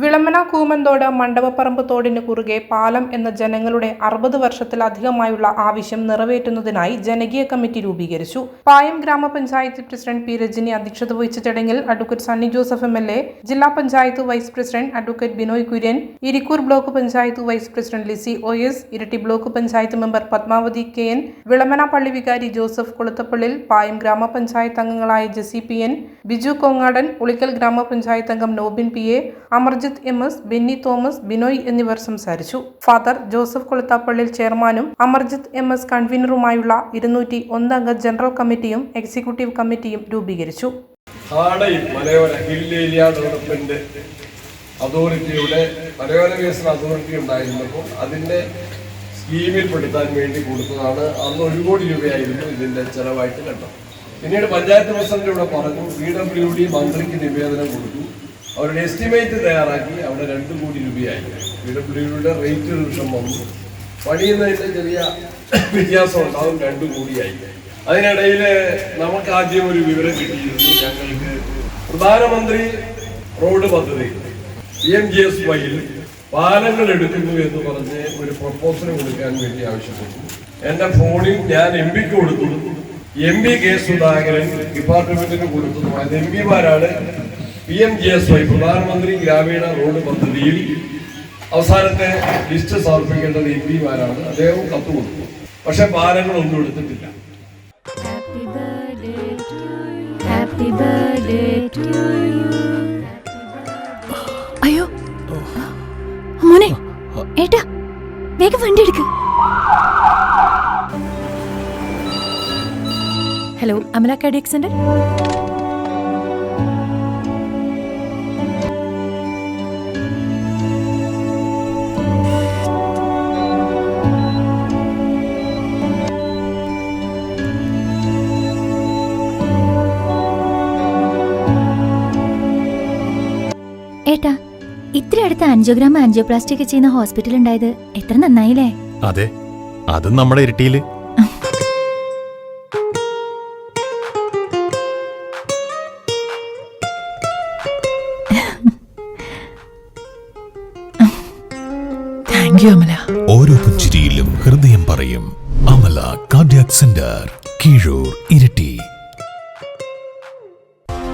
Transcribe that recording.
വിളമന കൂമന്തോട് മണ്ഡപപ്പറമ്പ് തോടിന് കുറുകെ പാലം എന്ന ജനങ്ങളുടെ അറുപത് വർഷത്തിലധികമായുള്ള ആവശ്യം നിറവേറ്റുന്നതിനായി ജനകീയ കമ്മിറ്റി രൂപീകരിച്ചു. പായം ഗ്രാമപഞ്ചായത്ത് പ്രസിഡന്റ് പി രജനി അധ്യക്ഷത വഹിച്ച ചടങ്ങിൽ advocate Sunny Joseph M L A ജില്ലാ panchayat vice president advocate Binoy Kurian Irikkur block panchayat vice president Lissy O S Iritty block panchayat member Padmavathi K N Vilamana പള്ളി വികാരി ജോസഫ് കൊളുത്തപ്പള്ളിൽ പായം ഗ്രാമപഞ്ചായത്ത് അംഗങ്ങളായ ജെസി പി എൻ ബിജു കോങ്ങാടൻ ഉളിക്കൽ ഗ്രാമപഞ്ചായത്ത് അംഗം Nobin P A Amarjith M S Benny Thomas Binoy എന്നിവർ സംസാരിച്ചു. Father Joseph കൊളുത്താപ്പള്ളിൽ ചെയർമാനും Amarjith M S കൺവീനറുമായുള്ള ഇരുന്നൂറ്റി ഒന്നംഗ ജനറൽ കമ്മിറ്റിയും എക്സിക്യൂട്ടീവ് കമ്മിറ്റിയും രൂപീകരിച്ചു. ഡെവലപ്മെന്റ് അതോറിറ്റിയുടെ മലയോര വികസന അതോറിറ്റി ഉണ്ടായിരുന്നപ്പോൾ അതിന്റെ സ്കീമിൽ പെടുത്താൻ വേണ്ടി കൊടുത്തതാണ്. അന്ന് ഒരു കോടി രൂപയായിരുന്നു ഇതിന്റെ ചെലവായിട്ട് കണ്ടത്. പിന്നീട് പഞ്ചായത്ത് പ്രസിഡന്റ് ഇവിടെ പറഞ്ഞു പി ഡബ്ല്യു ഡി മന്ത്രിക്ക് നിവേദനം കൊടുത്തു. അവരുടെ എസ്റ്റിമേറ്റ് തയ്യാറാക്കി അവിടെ രണ്ട് കോടി രൂപയായി. പി ഡബ്ല്യുഡിയുടെ റേറ്റ് റിവിഷൻ വന്നു. പണിയുന്നതിന്റെ ചെറിയ വ്യത്യാസം ഉണ്ടാവും രണ്ട് കോടിയായി. അതിനിടയിൽ നമുക്ക് ആദ്യം ഒരു വിവരം കിട്ടിയിരുന്നു. ഞങ്ങൾക്ക് പ്രധാനമന്ത്രി റോഡ് പദ്ധതി പി എം ജി എസ് വൈയിൽ പാലങ്ങൾ എടുക്കുന്നു എന്ന് പറഞ്ഞ് ഒരു പ്രപ്പോസൽ കൊടുക്കാൻ വേണ്ടി ആവശ്യപ്പെട്ടു. എന്റെ ഫോണിൽ ഞാൻ എം പിക്ക് കൊടുത്തു. എം പി കെ സുധാകരൻ ഡിപ്പാർട്ട്മെന്റിന് കൊടുത്തു. അത് M പിമാരാണ് P M G S Y പ്രധാനമന്ത്രി ഗ്രാമീണ റോഡ് പദ്ധതിയിൽ അവസാനത്തെ ലിസ്റ്റ് സമർപ്പിക്കേണ്ടത് എം പിമാരാണ്. അദ്ദേഹം കത്ത് കൊടുത്തു. പക്ഷെ പാലങ്ങളൊന്നും എടുത്തിട്ടില്ല. അയ്യോ. മോനെ ഏട്ടാ വേഗം വണ്ടി എടുക്ക്. ഹലോ അമല കാഡിയക് സെന്റർ ഏട്ടാ ഇത്ര അടുത്ത് ആൻജിയോഗ്രാം ആൻജിയോപ്ലാസ്റ്റി ഒക്കെ ചെയ്യുന്ന ഹോസ്പിറ്റൽ ഉണ്ടായത് എത്ര നന്നായില്ലേ? അതെ അതും നമ്മുടെ ഇരട്ടിയിൽ. Thank you Amala. ഓരോ പുഞ്ചിരിയിലും ഹൃദയം പറയും അമല കാർഡിയാക് സെന്റർ കീഴൂർ ഇരിട്ടി.